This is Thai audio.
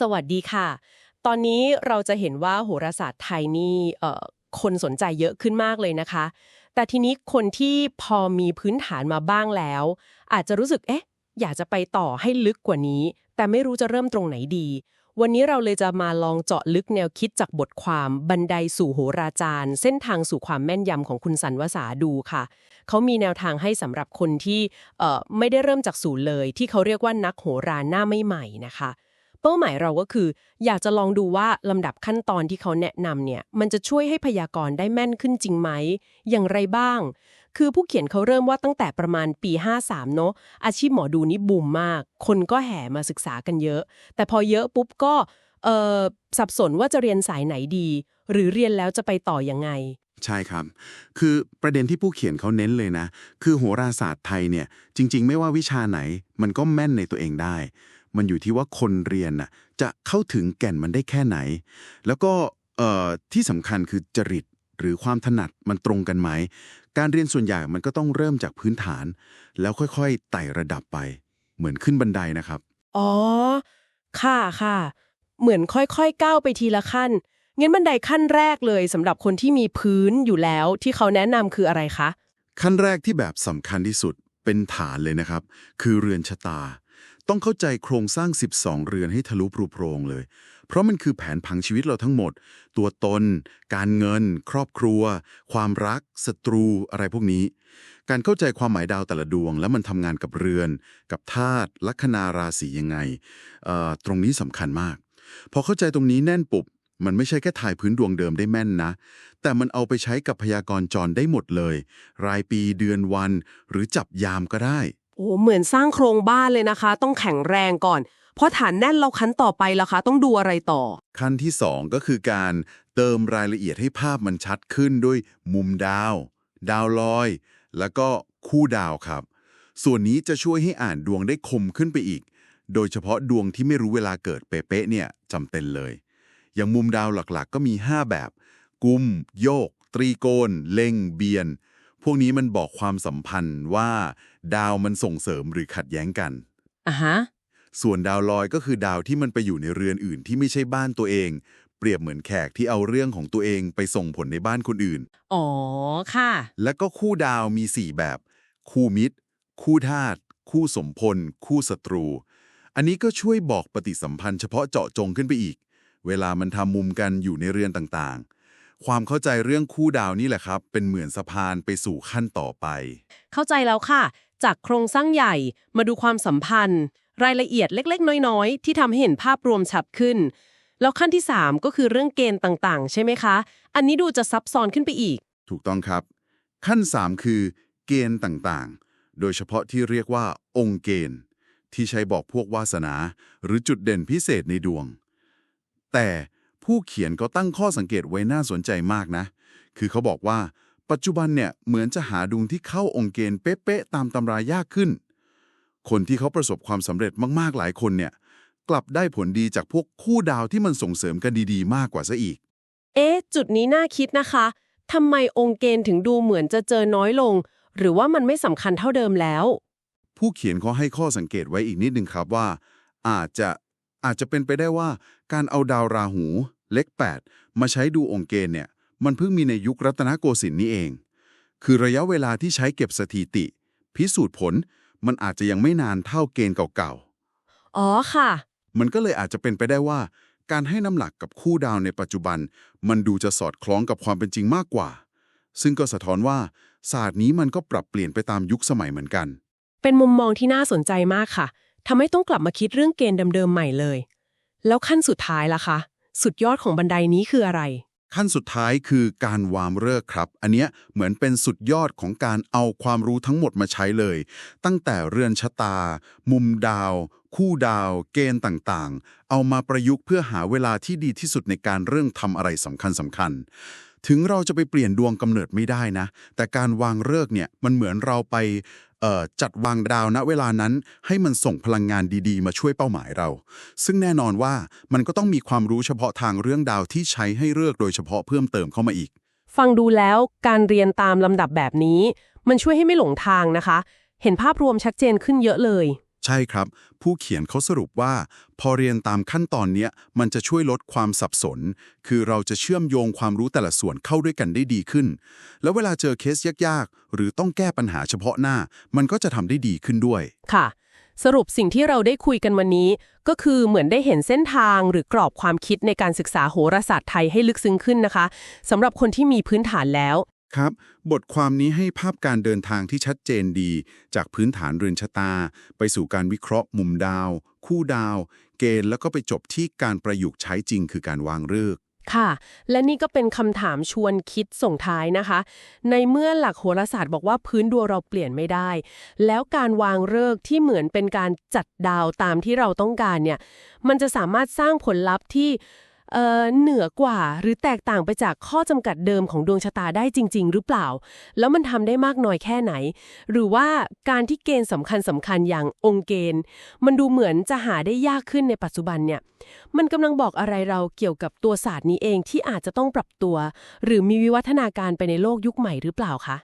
สวัสดีค่ะ ตอนนี้เราจะเห็นว่าโหราศาสตร์ไทยนี่คนสนใจเยอะขึ้นมากเลยนะคะ แต่ทีนี้คนที่พอมีพื้นฐานมาบ้างแล้ว อาจจะรู้สึกเอ๊ะ อยากจะไปต่อให้ลึกกว่านี้ แต่ไม่รู้จะเริ่มตรงไหนดี วันนี้เราเลยจะมาลองเจาะลึกแนวคิดจากบทความบันไดสู่โหราจารย์ เส้นทางสู่ความแม่นยำของคุณสันวสาดูค่ะเขามีแนวทางให้สำหรับคนที่ไม่ได้เริ่มจากศูนย์เลย ที่เขาเรียกว่านักโหราหน้าไม่ใหม่นะคะ เป้าหมายเราก็คือ อยากจะลองดูว่าลำดับขั้นตอนที่เขาแนะนำเนี่ยมันจะช่วยให้พยากรณ์ได้แม่นขึ้นจริงไหม อย่างไรบ้าง คือผู้เขียนเขาเริ่มว่าตั้งแต่ประมาณปี 53 เนอะอาชีพหมอดูนี่บูมมาก คนก็แห่มาศึกษากันเยอะ แต่พอเยอะปุ๊บก็เออสับสนว่าจะเรียนสายไหนดี หรือเรียนแล้วจะไปต่อยังไง ใช่ครับ คือประเด็นที่ผู้เขียนเขาเน้นเลยนะ คือโหราศาสตร์ไทยเนี่ยจริง ๆ ไม่ว่าวิชาไหนมันก็แม่นในตัวเองได้ มันอยู่ที่ว่าคนเรียนน่ะจะเข้าถึงแก่นมันได้แค่ไหน แล้วก็เอ่อที่สำคัญคือจริตหรือความถนัดมันตรงกันไหม การเรียนส่วนใหญ่มันก็ต้องเริ่มจากพื้นฐาน แล้วค่อยๆไต่ระดับไป เหมือนขึ้นบันไดนะครับ อ๋อ ค่ะค่ะ เหมือนค่อยๆก้าวไปทีละขั้น งั้นบันไดขั้นแรกเลยสำหรับคนที่มีพื้นอยู่แล้วที่เขาแนะนำคืออะไรคะ ขั้นแรกที่แบบสำคัญที่สุดเป็นฐานเลยนะครับ คือเรือนชะตา ต้องเข้าใจโครงสร้าง 12 เรือนให้ทะลุปรุโปรงเลย เพราะมันคือแผนผังชีวิตเราทั้งหมด ตัวตน การเงิน ครอบครัว ความรักศัตรูอะไรพวกนี้ การเข้าใจความหมายดาวแต่ละดวง แล้วมันทำงานกับเรือน กับธาตุลัคนาราศียังไงเอ่อตรงนี้สำคัญมาก พอเข้าใจตรงนี้แน่นปุบมันไม่ใช่แค่ถ่ายพื้นดวงเดิมได้แม่นนะ แต่มันเอาไปใช้กับพยากรณ์จรได้หมดเลย รายปีเดือนวัน หรือจับยามก็ได้ อ้เหมือนสร้างโครงบ้านเลยนะคะ ต้องแข็งแรงก่อน เพราะฐานแน่นเราคั้นต่อไปล่ะคะ ต้องดูอะไรต่อ ขั้นที่ 2 ก็คือการเติมรายละเอียดให้ภาพมันชัดขึ้นด้วยมุมดาว ดาวลอย แล้วก็คู่ดาวครับ ส่วนนี้จะช่วยให้อ่านดวงได้คมขึ้นไปอีก โดยเฉพาะดวงที่ไม่รู้เวลาเกิดเป๊ะๆเนี่ยจำเป็นเลย อย่างมุมดาวหลักๆ ก็มี 5 แบบ กุม โยก ตรีโกณเล็ง เบียน พวกนี้มันบอกความสัมพันธ์ว่าดาวมันส่งเสริมหรือขัดแย้งกัน อะฮะ ส่วนดาวลอยก็คือดาวที่มันไปอยู่ในเรือนอื่นที่ไม่ใช่บ้านตัวเอง เปรียบเหมือนแขกที่เอาเรื่องของตัวเองไปส่งผลในบ้านคนอื่น อ๋อ ค่ะ และก็คู่ดาวมี 4 แบบ คู่มิตร คู่ธาตุคู่สมพล คู่ศัตรู อันนี้ก็ช่วยบอกปฏิสัมพันธ์เฉพาะเจาะจงขึ้นไปอีก เวลามันทำมุมกันอยู่ในเรือนต่างๆ ความเข้าใจเรื่องคู่ดาวนี่แหละครับ เป็นเหมือนสะพานไปสู่ขั้นต่อไป เข้าใจแล้วค่ะ จากโครงสร้างใหญ่มาดูความสัมพันธ์ รายละเอียดเล็ก ๆ น้อย ๆ ที่ทำให้เห็นภาพรวมชัดขึ้น แล้วขั้นที่ 3 ก็คือเรื่องเกณฑ์ต่างๆ ใช่ไหมคะ อันนี้ดูจะซับซ้อนขึ้นไปอีก ถูกต้องครับ ขั้น 3 คือ เกณฑ์ต่างๆ โดยเฉพาะที่เรียกว่า องค์เกณฑ์ ที่ใช้บอกพวกวาสนา หรือจุดเด่นพิเศษในดวง แต่ ผู้เขียนก็ตั้งข้อสังเกตไว้น่าสนใจมากนะ คือเขาบอกว่า ปัจจุบันเนี่ยเหมือนจะหาดวงที่เข้าองค์เกณฑ์เป๊ะๆตามตำรายากขึ้น คนที่เขาประสบความสำเร็จมากๆหลายคนเนี่ยกลับได้ผลดีจากพวกคู่ดาวที่มันส่งเสริมกันดีๆ มากกว่าซะอีก เอ๊ะ จุดนี้น่าคิดนะคะทำไมองค์เกณฑ์ถึงดูเหมือนจะเจอน้อยลง หรือว่ามันไม่สำคัญเท่าเดิมแล้ว ผู้เขียนเขาให้ข้อสังเกตไว้อีกนิดนึงครับว่า อาจจะ อาจจะเป็นไปได้ว่าการเอาดาวราหู เลข8มาใช้ดูองค์เกณฑ์เนี่ย มันเพิ่งมีในยุครัตนโกสินทร์นี่เอง คือระยะเวลาที่ใช้เก็บสถิติ พิสูจน์ผล มันอาจจะยังไม่นานเท่าเกณฑ์เก่าอ๋อค่ะๆมันก็เลยอาจจะเป็นไปได้ว่า การให้น้ำหนักกับคู่ดาวในปัจจุบัน มันดูจะสอดคล้องกับความเป็นจริงมากกว่า ซึ่งก็สะท้อนว่าศาสตร์นี้มันก็ปรับเปลี่ยนไปตามยุคสมัยเหมือนกัน เป็นมุมมองที่น่าสนใจมากค่ะ ทำให้ต้องกลับมาคิดเรื่องเกณฑ์เดิมๆใหม่เลย แล้วขั้นสุดท้ายล่ะคะ สุดยอดของบันไดนี้คืออะไร ขั้นสุดท้ายคือการวางเลิกครับ อันเนี้ยเหมือนเป็นสุดยอดของการเอาความรู้ทั้งหมดมาใช้เลย ตั้งแต่เรือนชะตา มุมดาว คู่ดาว เกณฑ์ต่างๆ เอามาประยุกต์เพื่อหาเวลาที่ดีที่สุดในการเรื่องทำอะไรสำคัญสำคัญๆถึงเราจะไปเปลี่ยนดวงกำเนิดไม่ได้นะ แต่การวางเลิกเนี่ยมันเหมือนเราไป จัดวางดาวณเวลานั้นให้มันส่งพลังงานดีๆ มาช่วยเป้าหมายเรา ซึ่งแน่นอนว่ามันก็ต้องมีความรู้เฉพาะทางเรื่องดาวที่ใช้ให้เลือกโดยเฉพาะเพิ่มเติมเข้ามาอีก ฟังดูแล้วการเรียนตามลำดับแบบนี้ มันช่วยให้ไม่หลงทางนะคะ เห็นภาพรวมชัดเจนขึ้นเยอะเลย ใช่ครับ ผู้เขียนเขาสรุปว่า พอเรียนตามขั้นตอนเนี้ยมันจะช่วยลดความสับสน คือเราจะเชื่อมโยงความรู้แต่ละส่วนเข้าด้วยกันได้ดีขึ้น แล้วเวลาเจอเคสยากๆ หรือต้องแก้ปัญหาเฉพาะหน้า มันก็จะทำได้ดีขึ้นด้วย ค่ะ สรุปสิ่งที่เราได้คุยกันวันนี้ ก็คือเหมือนได้เห็นเส้นทางหรือกรอบความคิดในการศึกษาโหราศาสตร์ไทยให้ลึกซึ้งขึ้นนะคะสำหรับคนที่มีพื้นฐานแล้ว ครับ บทความนี้ให้ภาพการเดินทางที่ชัดเจนดี จากพื้นฐานเรือนชะตา ไปสู่การวิเคราะห์มุมดาว คู่ดาว เกณฑ์แล้วก็ไปจบที่การประยุกต์ใช้จริงคือการวางฤกษ์ค่ะ และนี่ก็เป็นคำถามชวนคิดส่งท้ายนะคะ ในเมื่อหลักโหราศาสตร์บอกว่าพื้นดวงเราเปลี่ยนไม่ได้ แล้วการวางฤกษ์ที่เหมือนเป็นการจัดดาวตามที่เราต้องการเนี่ย มันจะสามารถสร้างผลลัพธ์ที่ เหนือกว่าหรือแตกต่างไปจากข้อจำกัดเดิมของดวงชะตาได้จริง ๆ หรือเปล่า แล้วมันทำได้มากน้อยแค่ไหน หรือว่าการที่เกณฑ์สำคัญสำคัญอย่างองค์เกณฑ์ มันดูเหมือนจะหาได้ยากขึ้นในปัจจุบันเนี่ยมันกำลังบอกอะไรเราเกี่ยวกับตัวศาสตร์นี้เองที่อาจจะต้องปรับตัว หรือมีวิวัฒนาการไปในโลกยุคใหม่หรือเปล่าคะ